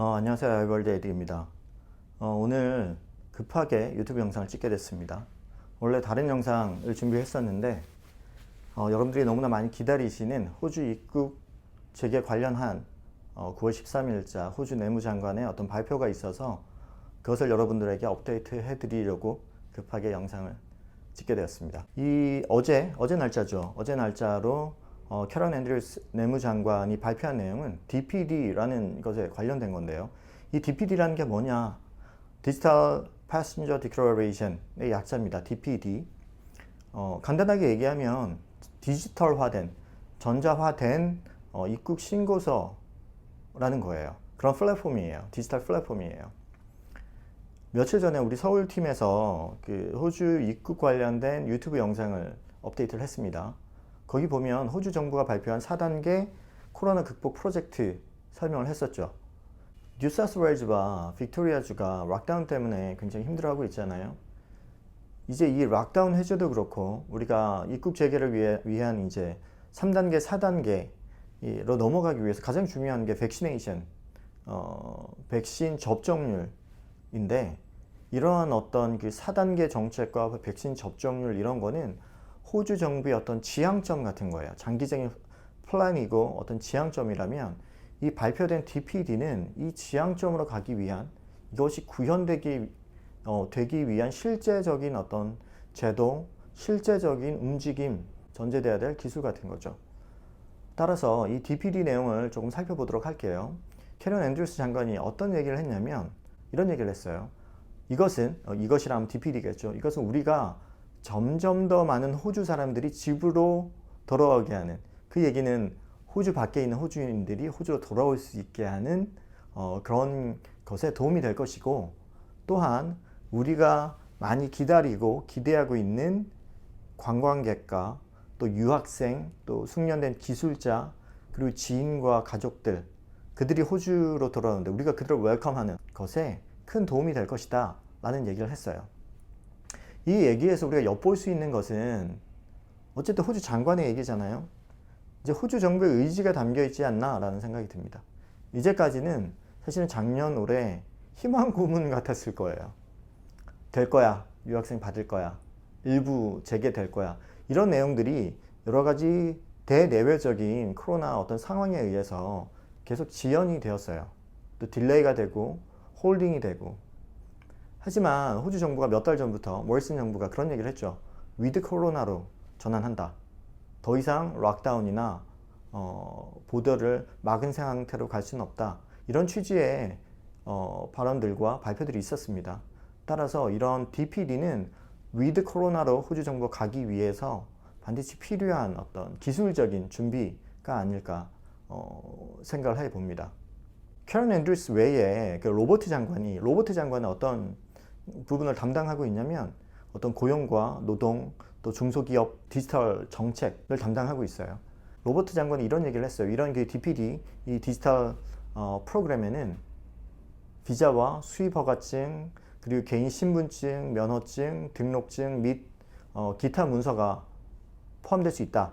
어, 안녕하세요. 아이월드 에디입니다. 어, 오늘 급하게 유튜브 영상을 찍게 됐습니다. 원래 다른 영상을 준비했었는데 어, 여러분들이 너무나 많이 기다리시는 호주 입국 재개 관련한 어, 9월 13일자 호주 내무장관의 어떤 발표가 있어서 그것을 여러분들에게 업데이트 해드리려고 급하게 영상을 찍게 되었습니다. 이 어제 어제 날짜죠. 어제 날짜로 어, 캐런 앤드류스 내무장관이 발표한 내용은 DPD라는 것에 관련된 건데요. 이 DPD라는 게 뭐냐? 디지털 패신저 디클러레이션의 약자입니다. DPD. 어, 간단하게 얘기하면 디지털화된 전자화된 어, 입국 신고서라는 거예요. 그런 플랫폼이에요. 디지털 플랫폼이에요. 며칠 전에 우리 서울팀에서 그 호주 입국 관련된 유튜브 영상을 업데이트를 했습니다. 거기 보면 호주 정부가 발표한 4단계 코로나 극복 프로젝트 설명을 했었죠. 뉴사스웨일즈와 빅토리아주가 락다운 때문에 굉장히 힘들어하고 있잖아요. 이제 이 락다운 해제도 그렇고 우리가 입국 재개를 위해, 위한 이제 3단계, 4단계로 넘어가기 위해서 가장 중요한 게 백시네이션, 어, 백신 접종률인데 이러한 어떤 그 4단계 정책과 백신 접종률 이런 거는 호주 정부의 어떤 지향점 같은 거예요. 장기적인 플랜이고 어떤 지향점이라면 이 발표된 DPD는 이 지향점으로 가기 위한 이것이 구현되기 어, 되기 위한 실제적인 어떤 제도, 실제적인 움직임 전제돼야 될 기술 같은 거죠. 따라서 이 DPD 내용을 조금 살펴보도록 할게요. 캐런 앤드루스 장관이 어떤 얘기를 했냐면 이런 얘기를 했어요. 이것은 어, 이것이라면 DPD겠죠. 이것은 우리가 점점 더 많은 호주 사람들이 집으로 돌아오게 하는 그 얘기는 호주 밖에 있는 호주인들이 호주로 돌아올 수 있게 하는 어, 그런 것에 도움이 될 것이고 또한 우리가 많이 기다리고 기대하고 있는 관광객과 또 유학생 또 숙련된 기술자 그리고 지인과 가족들 그들이 호주로 돌아오는데 우리가 그들을 웰컴하는 것에 큰 도움이 될 것이다 라는 얘기를 했어요. 이 얘기에서 우리가 엿볼 수 있는 것은 어쨌든 호주 장관의 얘기잖아요. 이제 호주 정부의 의지가 담겨 있지 않나라는 생각이 듭니다. 이제까지는 사실은 작년 올해 희망 고문 같았을 거예요. 될 거야. 유학생 받을 거야. 일부 재개될 거야. 이런 내용들이 여러 가지 대내외적인 코로나 어떤 상황에 의해서 계속 지연이 되었어요. 또 딜레이가 되고 홀딩이 되고 하지만 호주 정부가 몇 달 전부터 모리슨 정부가 그런 얘기를 했죠. 위드 코로나로 전환한다. 더 이상 락다운이나 어, 보더를 막은 상태로 갈 수는 없다. 이런 취지의 어, 발언들과 발표들이 있었습니다. 따라서 이런 DPD는 위드 코로나로 호주 정부가 가기 위해서 반드시 필요한 어떤 기술적인 준비가 아닐까 어, 생각을 해 봅니다. 캐런 앤드루스 외에 그 로버트 장관이 로버트 장관은 어떤 부분을 담당하고 있냐면 어떤 고용과 노동 또 중소기업 디지털 정책을 담당하고 있어요. 로버트 장관이 이런 얘기를 했어요. 이런 그 DPD 이 디지털 어, 프로그램에는 비자와 수입 허가증 그리고 개인 신분증, 면허증, 등록증 및 어, 기타 문서가 포함될 수 있다.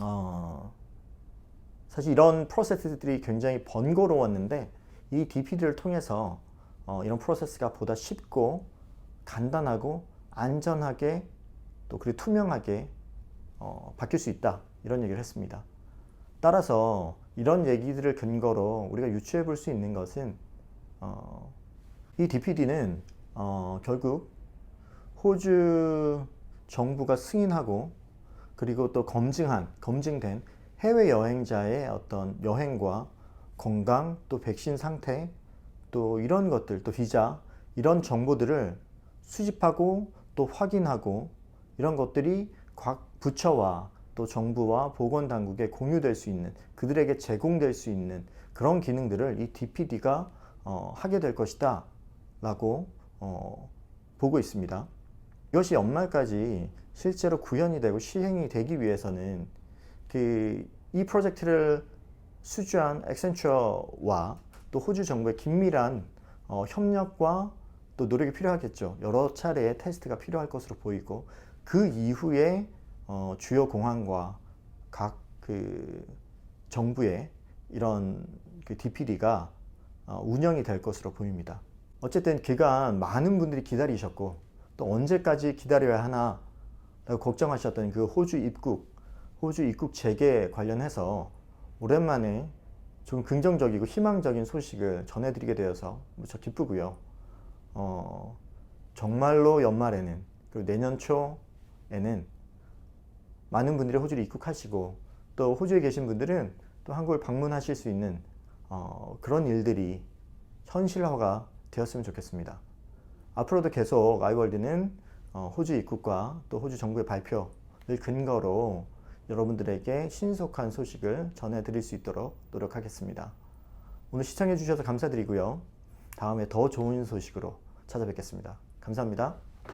어, 사실 이런 프로세스들이 굉장히 번거로웠는데 이 DPD를 통해서 어, 이런 프로세스가 보다 쉽고 간단하고 안전하게 또 그리고 투명하게 어, 바뀔 수 있다 이런 얘기를 했습니다. 따라서 이런 얘기들을 근거로 우리가 유추해 볼 수 있는 것은 어, 이 DPD는 어, 결국 호주 정부가 승인하고 그리고 또 검증한 검증된 해외 여행자의 어떤 여행과 건강 또 백신 상태 또 이런 것들, 또 비자, 이런 정보들을 수집하고 또 확인하고 이런 것들이 각 부처와 또 정부와 보건당국에 공유될 수 있는 그들에게 제공될 수 있는 그런 기능들을 이 DPD가 어, 하게 될 것이다 라고 어, 보고 있습니다. 이것이 연말까지 실제로 구현이 되고 시행이 되기 위해서는 그 이 프로젝트를 수주한 액센처와 또 호주 정부의 긴밀한 어, 협력과 또 노력이 필요하겠죠. 여러 차례의 테스트가 필요할 것으로 보이고 그 이후에 어, 주요 공항과 각 그 정부의 이런 그 DPD가 어, 운영이 될 것으로 보입니다. 어쨌든 그간 많은 분들이 기다리셨고 또 언제까지 기다려야 하나 걱정하셨던 그 호주 입국, 호주 입국 재개 관련해서 오랜만에 좀 긍정적이고 희망적인 소식을 전해드리게 되어서 무척 기쁘고요. 어, 정말로 연말에는 그리고 내년 초에는 많은 분들이 호주를 입국하시고 또 호주에 계신 분들은 또 한국을 방문하실 수 있는 어, 그런 일들이 현실화가 되었으면 좋겠습니다. 앞으로도 계속 아이월드는 어, 호주 입국과 또 호주 정부의 발표를 근거로 여러분들에게 신속한 소식을 전해드릴 수 있도록 노력하겠습니다. 오늘 시청해 주셔서 감사드리고요. 다음에 더 좋은 소식으로 찾아뵙겠습니다. 감사합니다.